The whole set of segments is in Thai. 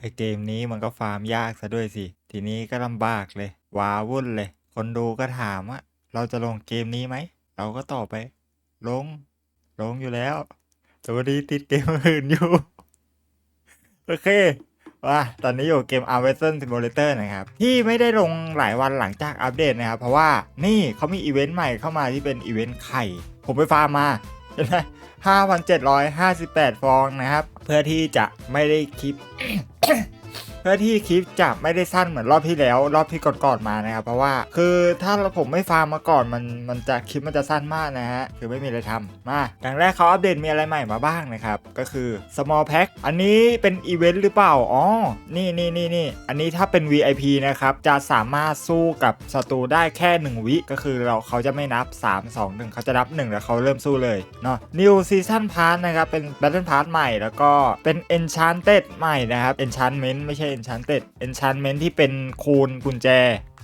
ไอเกมนี้มันก็ฟาร์มยากซะด้วยสิ ทีนี้ก็ลำบากเลย ว้าวุ่นเลย คนดูก็ถามว่าเราจะลงเกมนี้ไหม เราก็ตอบไป ลง ลงอยู่แล้ว แต่วันนี้ติดเกมอื่นอยู่ โอเคว่าตอนนี้อยู่เกม a r v e s t o n Simulator นะครับ ที่ไม่ได้ลงหลายวันหลังจากอัปเดตนะครับ เพราะว่านี่เขามีอีเวนต์ใหม่เข้ามาที่เป็นอีเวนต์ไข่ ผมไปฟาร์มมาเห็นไหม5,758ฟองนะครับ เพื่อที่จะไม่ได้คลิป え! เพื่อที่คลิปจะไม่ได้สั้นเหมือนรอบที่แล้ว รอบที่ก่อนๆมานะครับเพราะว่าคือถ้าผมไม่ฟาร์มมาก่อนมันมันจะคลิปมันจะสั้นมากนะฮะคือไม่มีอะไรทำมาอย่างแรกเขาอัปเดตมีอะไรใหม่มาบ้างนะครับก็คือ small pack อันนี้เป็นอีเวนต์หรือเปล่าอ๋อนี่นี่นี่นี่อันนี้ถ้าเป็น VIP นะครับจะสามารถสู้กับศัตรูได้แค่ 1 วิก็คือเราเขาจะไม่นับ 3 2 1 เขาจะนับ 1 แล้วเขาเริ่มสู้เลยเนาะ New Season Pass นะครับเป็น Battle Pass ใหม่แล้วก็เป็น Enchanted ใหม่นะครับ Enchantment ไม่ใช่ Enchanted Enchantment ที่เป็นคูณกุญแจ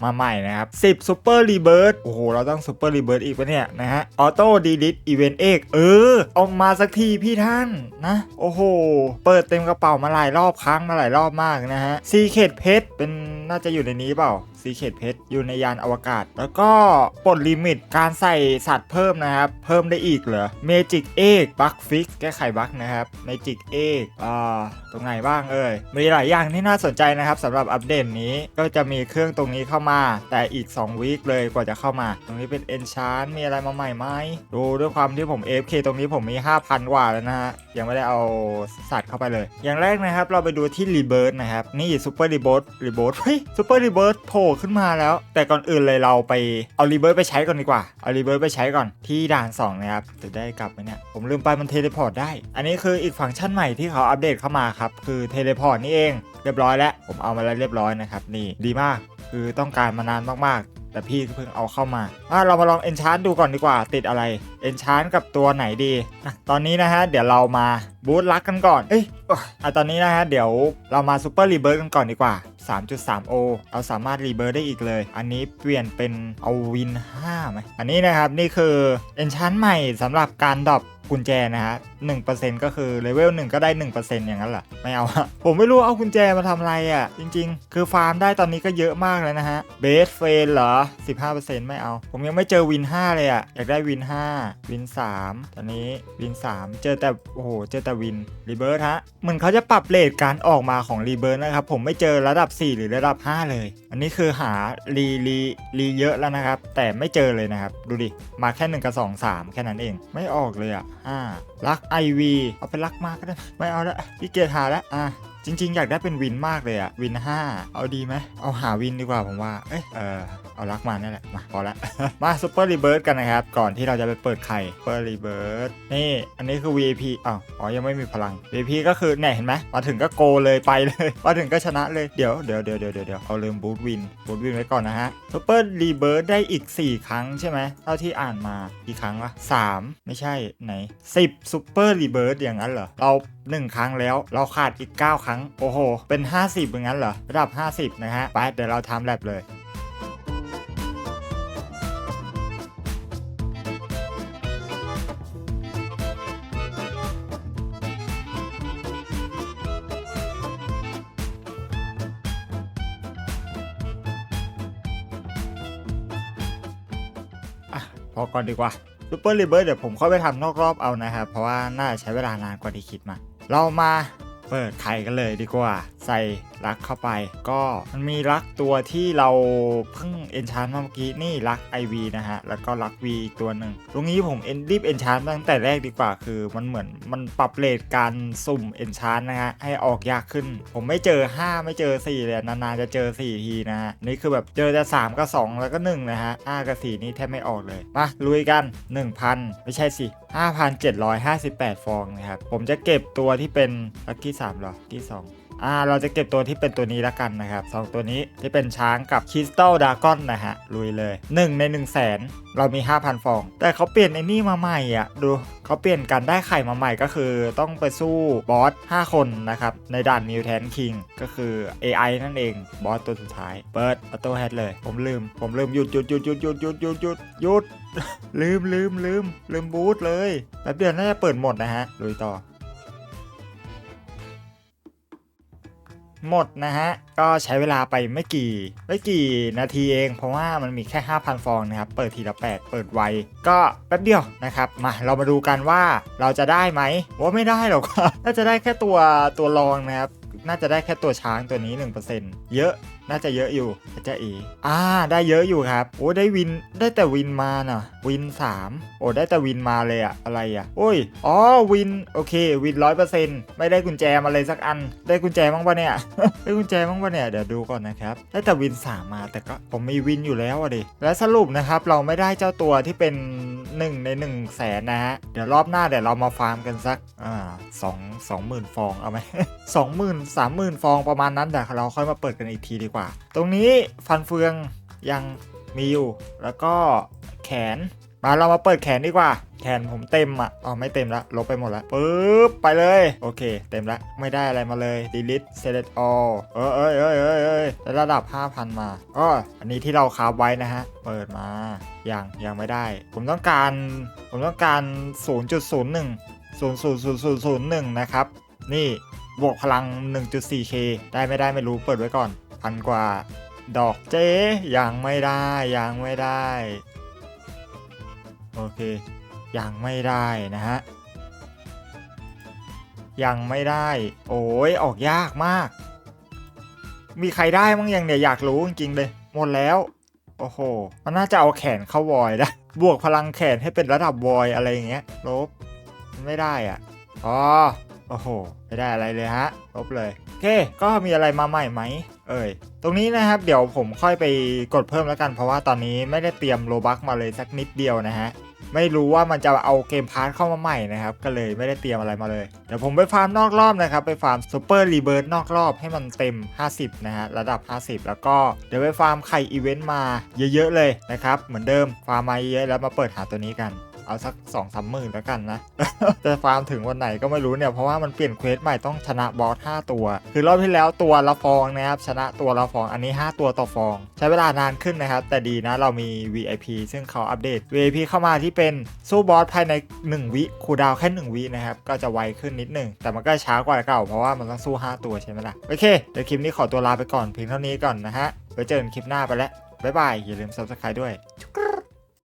มาใหม่นะครับ 10 Super Rebirth โอ้โห เราต้อง Super Rebirth อีกปะเนี่ยนะฮะ Auto Delete Event X เออ ออกมาสักทีพี่ท่านนะ โอ้โห เปิดเต็มกระเป๋ามาหลายรอบครั้งมาหลายรอบมากนะฮะ Secret Pet เป็นน่าจะอยู่ในนี้เปล่า Secret Pet อยู่ในยานอวกาศ แล้วก็ปลดลิมิตการใส่สัตว์เพิ่มนะครับ เพิ่มได้อีกเหรอ Magic Egg Bug Fix แก้ไขบั๊กนะครับ Magic Egg อ่าตรงไหนบ้างเอ่ยมีหลายอย่างที่น่าสนใจนะครับสำหรับอัปเดตนี้ก็จะมีเครื่องตรงนี้เข้ามา แต่อีก 2 วีคเลยกว่าจะเข้ามา ตรงนี้เป็น Enchant มีอะไรมาใหม่ไหมดูด้วยความที่ผม AFK ตรงนี้ผมมี 5,000กว่าแล้วนะฮะยังไม่ได้เอาสัตว์เข้าไปเลย อย่างแรกนะครับ เราไปดูที่ Rebirth นะครับนี่ Super Rebirth Rebirth เฮ้ย Super Rebirth โผล่ขึ้นมาแล้ว แต่ก่อนอื่นเลยเราไปเอารีเวิร์สไปใช้ก่อนดีกว่า เอารีเวิร์สไปใช้ก่อนที่ด่าน2นะครับจะได้กลับไหมเนี่ย ผมลืมไปมันเทเลพอร์ตได้ อันนี้คืออีกฟังก์ชันใหม่ที่เขาอัปเดตเข้ามาครับ คือเทเลพอร์ตนี่เอง เรียบร้อยแล้ว ผมเอามาแล้วเรียบร้อยนะครับ นี่ดีมาก คือต้องการมานานมากๆแต่พี่เพิ่งเอาเข้ามาอะเรามาลอง Enchant ดูก่อนดีกว่า ติดอะไร Enchant กับตัวไหนดีอะตอนนี้นะฮะ เดี๋ยวเรามาบูทลักกันก่อน เอ้ยอะตอนนี้นะฮะ เดี๋ยวเรามา Super Rebirth กันก่อนดีกว่า 3.3O เราสามารถรีเบิร์ได้อีกเลย อันนี้เปลี่ยนเป็นเอาวิน5ไหมอันนี้นะครับ นี่คือ Enchant ใหม่สำหรับการดรอป กุญแจนะฮะ1%ก็คือเลเวล1ก็ได้1%อร์เซ็นต์อย่างนั้นเหรอไม่เอาผมไม่รู้เอากุญแจมาทำอะไรอะ่ะ จริง ๆ คือฟาร์มได้ตอนนี้ก็เยอะมากเลยนะฮะเบสเฟนเหรอ15%ไม่เอา ผมยังไม่เจอวิน5เลยอะ่ะ อยากได้วิน5วิน3ตอนนี้วิน3เจอแต่โอ้โหเจอแต่วินรีเบิร์ฮะเหมือนเขาจะปรับเลทการออกมาของรีเบิร์นะครับผมไม่เจอระดับ 4 หรือระดับ 5 เลย อันนี้คือหารีรีรีเยอะแล้วนะครับ แต่ไม่เจอเลยนะครับ ดูดิ มาแค่ 1 กับ 2 3 แค่นั้นเอง ไม่ออกเลยอะ อ่ารักไอวีเอาไปรักมากก็ได้ไม่เอาละพี่เกียรหาแล้วอะ จริง ๆ อยากได้เป็นวินมากเลยอะวิน 5 เอาดีไหมเอาหาวินดีกว่าผมว่า เอ้ยเออเอารักมานี่แหละ มาพอละ มาซูเปอร์รีเบิร์กันนะครับ ก่อนที่เราจะไปเปิดไข่ซูเปอร์รีเบิร์นี่ อันนี้คือ VIP อ้าวอ๋อ ยังไม่มีพลัง VIP ก็คือเนี่ยเห็นไหมมาถึงก็โกเลยไปเลยมาถึงก็ชนะเลยเดี๋ยวเดี๋ยวเดี๋ยวเดี๋ยวเดี๋ยวเอาลืมบูทวินบูทวินไว้ก่อนนะฮะซูเปอร์รีเบิร์ได้อีก 4 ครั้งใช่ไหมเท่าที่อ่านมากี่ครั้งวะ3ไม่ใช่ไหน10ซูเปอร์รีเบิร์อย่างนั้นเหรอเรา 1 ครั้งแล้ว เราขาดอีก 9 ครั้ง โอ้โห เป็น 50อย่างนั้นเหรอ ระดับ 50 นะฮะ ไป เดี๋ยวเราทำแลบเลยอะพอก่อนดีกว่าซูเปอร์รีเบิร์เดี๋ยวผมเข้าไปทำนอกรอบเอานะครับ เพราะว่าน่าจะใช้เวลานานกว่าที่คิดมา เรามาเปิดไข่กันเลยดีกว่า ใส่รักเข้าไป ก็มันมีรักตัวที่เราเพิ่งเอนชานมาเมื่อกี้นี่รัก IV นะฮะ แล้วก็รัก V อีกตัวหนึ่งตรงนี้ผมเอนรีบเอนชานตั้งแต่แรกดีกว่าคือมันเหมือนมันปรับเลทการสุ่มเอนชานนะฮะ ให้ออกยากขึ้น ผมไม่เจอ 5 ไม่เจอ 4 เลยนานๆจะเจอ 4 ทีนะฮะ นี่คือแบบเจอแต่3กับ2 แล้วก็ 1 นะฮะ5กับ4นี่แทบไม่ออกเลย มาลุยกัน 1,000 ไม่ใช่สิ 5,758 ฟองนะครับ ผมจะเก็บตัวที่เป็นลัคกี้3หรอที่ 2 อ่าเราจะเก็บตัวที่เป็นตัวนี้ละกันนะครับสองตัวนี้ที่เป็นช้างกับคริสตัลดากอนนะฮะลุยเลย 1 ใน 1 0 0 0 0แสนเรามี 5,000 ฟอง แต่เขาเปลี่ยนไอ้นี่มาใหม่อะ ดูเขาเปลี่ยนกันได้ไข่มาใหม่ก็คือต้องไปสู้บอส 5 คนนะครับ ในด่านมิวแทนคิงก็คือ AI นั่นเอง บอสตัวสุดท้าย เปิดออโต้แฮดเลย ผมลืม ผมลืมหยุดหยุดหยุดหยุดหยุดหยุดหยุดหยุดหยุดลืมลืมลืมลืมบูทเลยแป๊บเดียวน่าจะเปิดหมดนะฮะลุยต่อ หมดนะฮะ ก็ใช้เวลาไปไม่กี่ไม่กี่นาทีเอง เพราะว่ามันมีแค่ 5,000 ฟองนะครับ เปิดทีละ 8 เปิดไว ก็แป๊บเดียวนะครับ มาเรามาดูกันว่าเราจะได้ไหมว่าไม่ได้หรอกครับน่าจะได้แค่ตัวตัวรองนะครับ น่าจะได้แค่ตัวช้างตัวนี้ 1%เยอะ น่าจะเยอะอยู่อาจจะเออ่า ได้เยอะอยู่ครับ โอ้ได้วิน ได้แต่วินมาน่ะ วิน 3 โอ้ได้แต่วินมาเลยอะอะไรอะโอ้ย อ๋อ วิน โอเค วินร้อยเปอร์เซ็นต์ไม่ได้กุญแจมาเลยสักอัน ได้กุญแจบ้างปะเนี่ย ได้กุญแจบ้างปะเนี่ย เดี๋ยวดูก่อนนะครับ ได้แต่วิน 3 มา แต่ก็ผมมีวินอยู่แล้วอะดิ และสรุปนะครับ เราไม่ได้เจ้าตัวที่เป็น 1 ใน1นึ่งแสนนะฮะ เดี๋ยวรอบหน้าเดี๋ยวเรามาฟาร์มกันสักอ่าสองสองหมื่นฟองเอาไหมสองหมื่นสามหมื่นฟองประมาณนั้นเดี๋ยวเราค่อยมาเปิดกันอีกทีดีกว่า ตรงนี้ฟันเฟืองยังมีอยู่ แล้วก็แขน มาเรามาเปิดแขนดีกว่า แขนผมเต็มอะอ๋อไม่เต็มละลบไปหมดละปึ๊บไปเลย โอเค เต็มละไม่ได้อะไรมาเลย delete select all เออเอยเอ้ยเอ้ยเอ้ยได้ระดับ 5,000 มาก็อันนี้ที่เราคาบไว้นะฮะ เปิดมายังยังไม่ได้ ผมต้องการ ผมต้องการ 0.01 0.0001 นะครับ นี่บวกพลัง 1.4k ได้ไม่ได้ไม่รู้เปิดไว้ก่อน พันกว่า ดอกเจ๊ยังไม่ได้ยังไม่ได้ โอเค ยังไม่ได้นะฮะ ยังไม่ได้ โอ้ยออกยากมาก มีใครได้มั้งยังเนี่ยอยากรู้จริงๆเลย หมดแล้ว โอ้โห มันน่าจะเอาแขนเข้าวอยได้ บวกพลังแขนให้เป็นระดับวอยอะไรอย่างเงี้ย ลบ ไม่ได้อะ อ๋อ โอ้โห ไม่ได้อะไรเลยฮะ ลบเลย โอเค ก็มีอะไรมาใหม่ไหม เอ่ยตรงนี้นะครับเดี๋ยวผมค่อยไปกดเพิ่มแล้วกันเพราะว่าตอนนี้ไม่ได้เตรียมโลบักมาเลยสักนิดเดียวนะฮะ ไม่รู้ว่ามันจะเอาเกมพาร์ทเข้ามาใหม่นะครับ ก็เลยไม่ได้เตรียมอะไรมาเลย เดี๋ยวผมไปฟาร์มนอกรอบนะครับ ไปฟาร์มซูเปอร์รีเบิร์ดนอกรอบให้มันเต็ม 50 นะฮะ ระดับ 50 แล้วก็เดี๋ยวไปฟาร์มไข่อีเวนต์มาเยอะๆเลยนะครับ เหมือนเดิม ฟาร์มมาเยอะแล้วมาเปิดหาตัวนี้กัน เอาสัก2องสามหมื่นแล้วกันนะ จะฟาร์มถึงวันไหนก็ไม่รู้เนี่ย เพราะว่ามันเปลี่ยนเควสใหม่ต้องชนะบอส5ตัว คือรอบที่แล้วตัวละฟองนะครับ ชนะตัวละฟอง อันนี้ 5 ตัวต่อฟอง ใช้เวลานานขึ้นนะครับ แต่ดีนะเรามี VIP ซึ่งเขาอัปเดต VIP เข้ามาที่เป็นสู้บอสภายใน 1 วิคูดาวแค่ 1 วินะครับ ก็จะไวขึ้นนิดหนึง แต่มันก็ช้ากว่าเก่าเพราะว่ามันต้องสู้ 5 ตัวใช่ไหมล่ะ โอเค เดี๋ยวคลิปนี้ขอตัวลาไปก่อนเพียงเท่านี้ก่อนนะฮะ ไว้เจอกันคลิปหน้าไปแล้วบ๊ายบาย อย่าลืม subscribe ด้วย